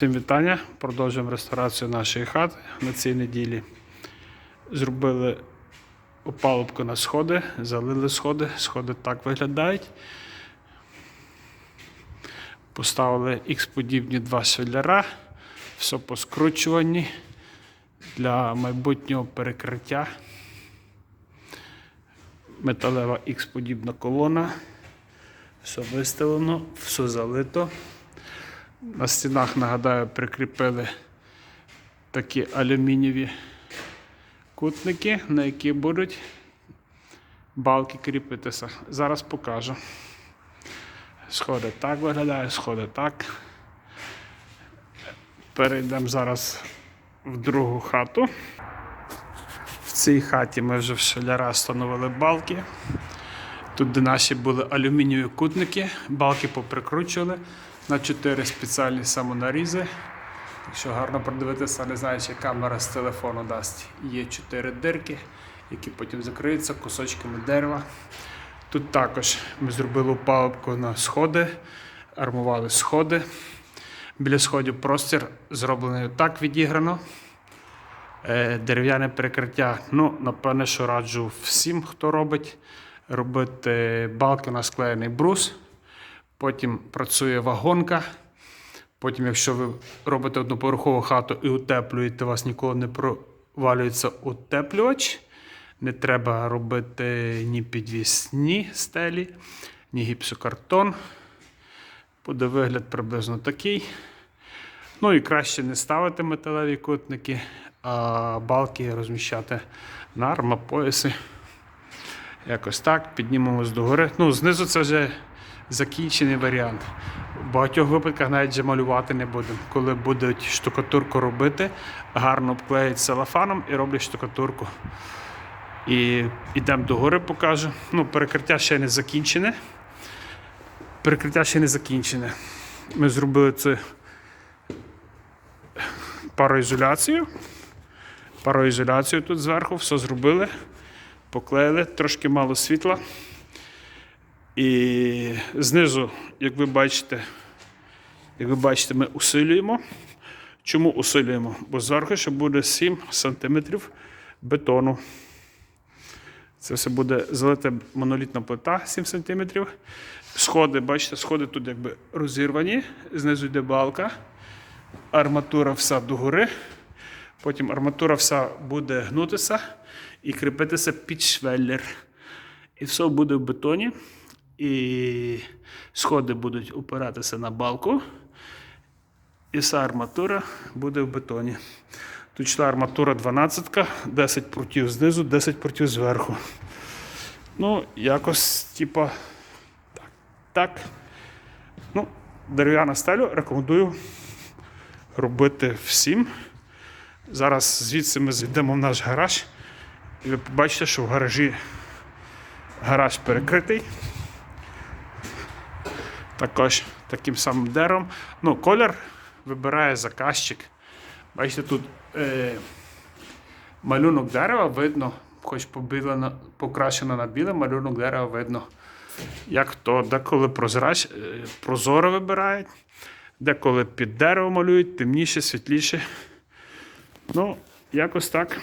Всім вітання. Продовжуємо реставрацію нашої хати на цій неділі. Зробили опалубку на сходи, залили сходи. Сходи так виглядають. Поставили X-подібні два швелляра, все по скручуванні для майбутнього перекриття. Металева X-подібна колона. Все виставлено, все залито. На стінах, нагадаю, прикріпили такі алюмінієві кутники, на які будуть балки кріпитися. Зараз покажу. Сходи так виглядає, сходи так. Перейдемо зараз в другу хату. В цій хаті ми вже в шаляра встановили балки. Тут, де наші були алюмінієві кутники, балки поприкручували на 4 спеціальні самонарізи. Якщо гарно продивитися, не знаю, чи камера з телефону дасть. Є 4 дирки, які потім закриються кусочками дерева. Тут також ми зробили палубку на сходи, армували сходи. Біля сходів простір зроблений так відіграно. Е, Дерев'яне перекриття. Ну, напевне, що раджу всім, хто робить, робити балки на склеєний брус. Потім працює вагонка. Потім, якщо ви робите одноповерхову хату і утеплюєте, у вас ніколи не провалюється утеплювач. Не треба робити ні підвісні стелі, ні гіпсокартон. Буде вигляд приблизно такий. Ну і краще не ставити металеві кутники, а балки розміщати на армопояси. Якось так, піднімемось догори. Ну, знизу це вже закінчений варіант. В багатьох випадках навіть вже малювати не будемо. Коли будуть штукатурку робити, гарно обклеють целофаном і роблять штукатурку. І йдемо догори, покажу. Ну, перекриття ще не закінчене. Перекриття ще не закінчене. Ми зробили це пароізоляцію. Пароізоляцію тут зверху, все зробили, поклеїли, трошки мало світла. І знизу, як ви бачите, як ви бачите, ми усилюємо. Чому усилюємо? Бо зверху ще буде 7 см бетону. Це все буде залита монолітна плита 7 см. Сходи, бачите, сходи тут якби розірвані, знизу йде балка, арматура вся догори. Потім арматура вся буде гнутися і кріпитися під швеллер. І все буде в бетоні. І сходи будуть опиратися на балку. І вся арматура буде в бетоні. Тут арматура 12, 10 прутів знизу, 10 прутів зверху. Ну, якось, типа, так. так. Ну, дерев'яна стелю рекомендую робити всім. Зараз звідси ми зайдемо в наш гараж. І ви побачите, що в гаражі гараж перекритий. Також таким самим деревом. Ну, колір вибирає заказчик. Бачите, тут е, малюнок дерева видно, хоч побілено, покрашено на біле, малюнок дерева видно. Як то деколи прозрач, е, прозоро вибирають, деколи під дерево малюють, темніше, світліше. Ну, якось так.